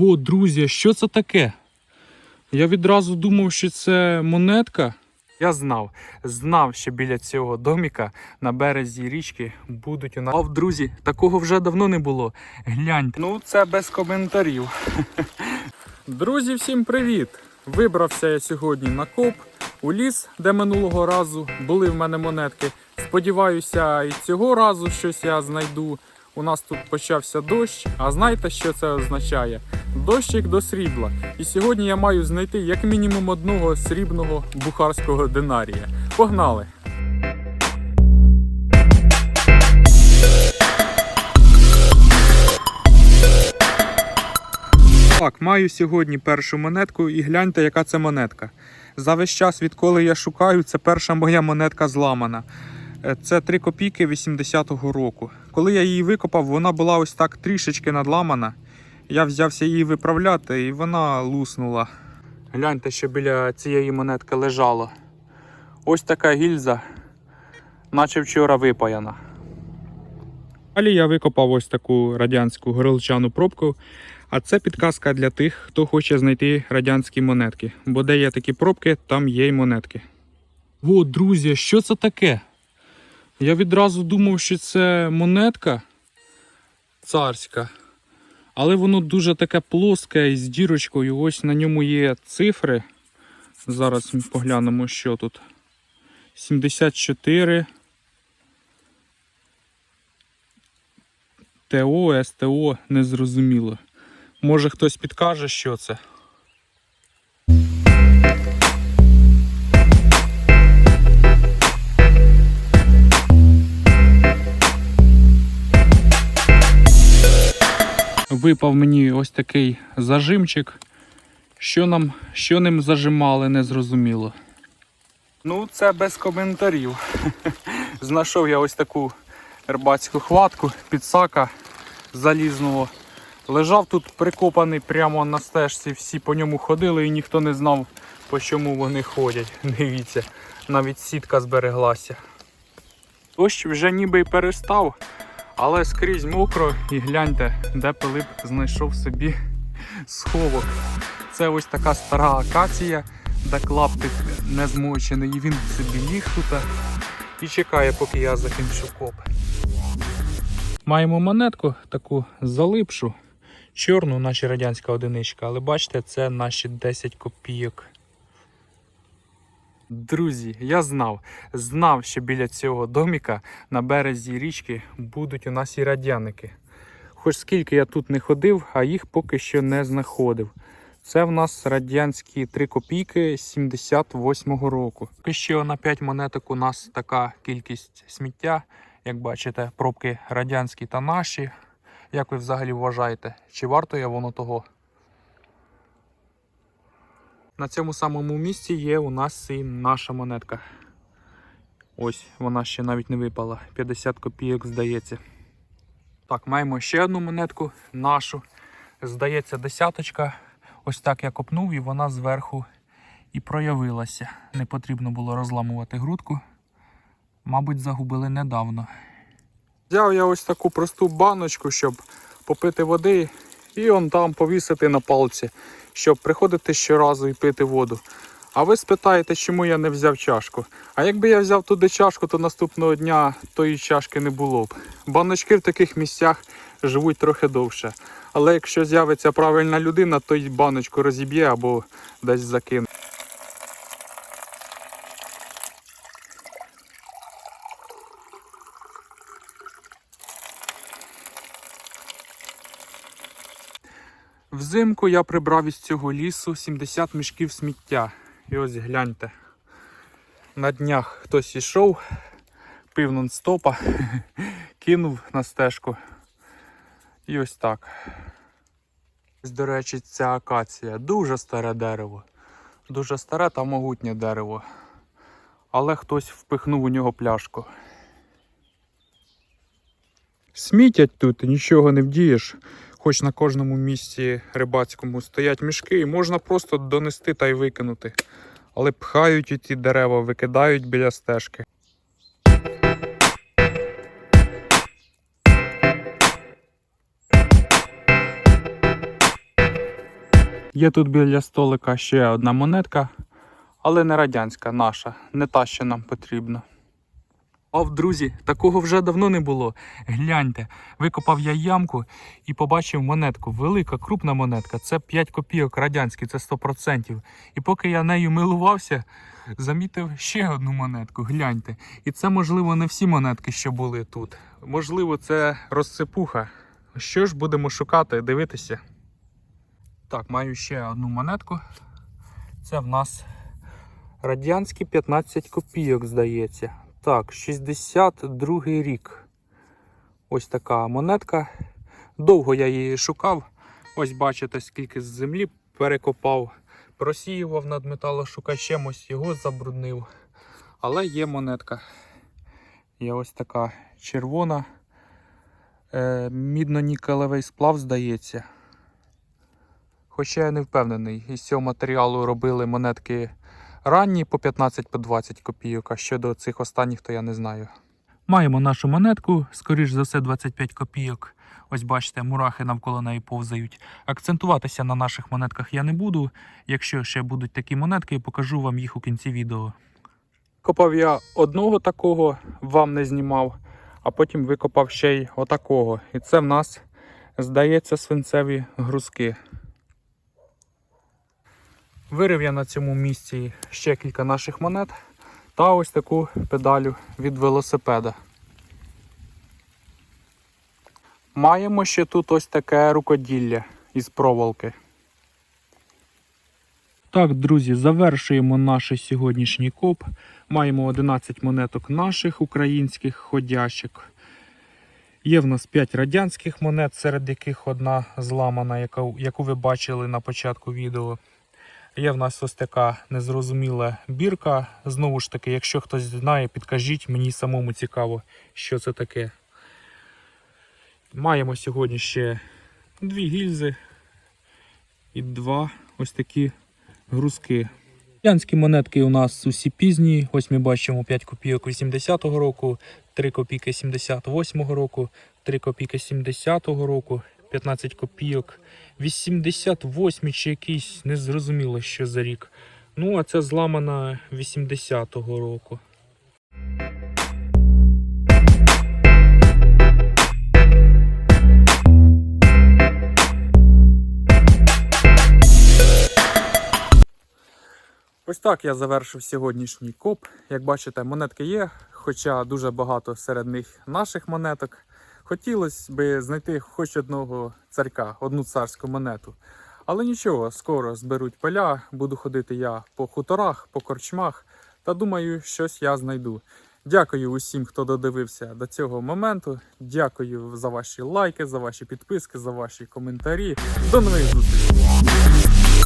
О, друзі, що це таке? Я відразу думав, що це монетка. Я знав, знав, що біля цього доміка на березі річки будуть у нас. А, друзі, такого вже давно не було. Гляньте. Ну, це без коментарів. Друзі, всім привіт! Вибрався я сьогодні на коп у ліс, де минулого разу були в мене монетки. Сподіваюся, і цього разу щось я знайду. У нас тут почався дощ. А знаєте, що це означає? Дощик до срібла. І сьогодні я маю знайти як мінімум одного срібного бухарського динарія. Погнали! Так, маю сьогодні першу монетку і гляньте, яка це монетка. За весь час, відколи я шукаю, це перша моя монетка зламана. Е, Це 3 копійки 80-го року. Коли я її викопав, вона була ось так трішечки надламана. Я взявся її виправляти і вона луснула. Гляньте, що біля цієї монетки лежало. Ось така гільза, наче вчора випаяна. Далі я викопав ось таку радянську горілчану пробку. А це підказка для тих, хто хоче знайти радянські монетки. Бо де є такі пробки, там є й монетки. О, друзі, що це таке? Я відразу думав, що це монетка царська. Але воно дуже таке плоске з дірочкою. Ось на ньому є цифри. Зараз ми поглянемо, що тут. 74. ТО, СТО, незрозуміло. Може хтось підкаже, що це. Випав мені ось такий зажимчик. Що нам, що ним зажимали, не зрозуміло. Ну, це без коментарів. Знайшов я ось таку рибацьку хватку, підсака залізного. Лежав тут прикопаний прямо на стежці, всі по ньому ходили і ніхто не знав, по чому вони ходять. Дивіться, навіть сітка збереглася. Дощ вже ніби й перестав, але скрізь мокро і гляньте, де Пилип знайшов собі сховок. Це ось така стара акація, де клаптик не змочений. І він собі ліг тут і чекає, поки я закінчу коп. Маємо монетку таку залипшу, чорну, наче радянська одиничка, але бачите, це наші 10 копійок. Друзі, я знав, знав, що біля цього доміка на березі річки будуть у нас і радяники. Хоч скільки я тут не ходив, а їх поки що не знаходив. Це в нас радянські 3 копійки 78-го року. Поки що на 5 монеток у нас така кількість сміття. Як бачите, пробки радянські та наші. Як ви взагалі вважаєте, чи вартує воно того? На цьому самому місці є у нас і наша монетка. Ось вона ще навіть не випала. 50 копійок, здається. Так, маємо ще одну монетку нашу. Здається, десяточка. Ось так я копнув і вона зверху і проявилася. Не потрібно було розламувати грудку. Мабуть, загубили недавно. Взяв я ось таку просту баночку, щоб попити води, і он там повісити на палці, щоб приходити щоразу і пити воду. А ви спитаєте, чому я не взяв чашку? А якби я взяв туди чашку, то наступного дня тої чашки не було б. Баночки в таких місцях живуть трохи довше. Але якщо з'явиться правильна людина, то й баночку розіб'є або десь закине. Взимку я прибрав із цього лісу 70 мішків сміття. І ось гляньте. На днях хтось ішов, пив нон-стопа, кинув на стежку. І ось так. До речі, ця акація. Дуже старе дерево. Дуже старе та могутнє дерево. Але хтось впихнув у нього пляшку. Смітять тут, нічого не вдієш. Хоч на кожному місці рибацькому стоять мішки, і можна просто донести та й викинути. Але пхають у ті дерева, викидають біля стежки. Є тут біля столика ще одна монетка, але не радянська, наша, не та, що нам потрібно. Ов, друзі, такого вже давно не було. Гляньте, викопав я ямку і побачив монетку. Велика, крупна монетка. Це 5 копійок радянські, це 100%. І поки я нею милувався, замітив ще одну монетку. Гляньте. І це, можливо, не всі монетки, що були тут. Можливо, це розсипуха. Що ж будемо шукати, дивитися. Так, маю ще одну монетку. Це в нас радянські 15 копійок, здається. Так, 62 рік. Ось така монетка. Довго я її шукав. Ось бачите, скільки з землі перекопав, просіював над металошукачем, ось його забруднив. Але є монетка. Є ось така червона. Е, Мідно-нікелевий сплав, здається. Хоча я не впевнений, із цього матеріалу робили монетки ранні по 15 по 20 копійок, а щодо цих останніх, то я не знаю. Маємо нашу монетку, скоріш за все, 25 копійок. Ось бачите, мурахи навколо неї повзають. Акцентуватися на наших монетках я не буду. Якщо ще будуть такі монетки, покажу вам їх у кінці відео. Копав я одного такого, вам не знімав, а потім викопав ще й отакого. І це в нас, здається, свинцеві грузки. Вирив я на цьому місці ще кілька наших монет та ось таку педалю від велосипеда. Маємо ще тут ось таке рукоділля із проволоки. Так, друзі, завершуємо наш сьогоднішній коп. Маємо 11 монеток наших українських ходящих. Є в нас 5 радянських монет, серед яких одна зламана, яку ви бачили на початку відео. Є в нас ось така незрозуміла бірка. Знову ж таки, якщо хтось знає, підкажіть, мені самому цікаво, що це таке. Маємо сьогодні ще дві гільзи і два ось такі грузки. Янські монетки у нас усі пізні. Ось ми бачимо 5 копійок 80-го року, 3 копійки 78-го року, 3 копійки 70-го року, 15 копійок 88 чи якийсь незрозуміло, що за рік. Ну, а це зламана 80-го року. Ось так я завершив сьогоднішній коп. Як бачите, монетки є, хоча дуже багато серед них наших монеток. Хотілося б знайти хоч одного царька, одну царську монету. Але нічого, скоро зберуть поля, буду ходити я по хуторах, по корчмах та думаю, щось я знайду. Дякую усім, хто додивився до цього моменту. Дякую за ваші лайки, за ваші підписки, за ваші коментарі. До нових зустрічей!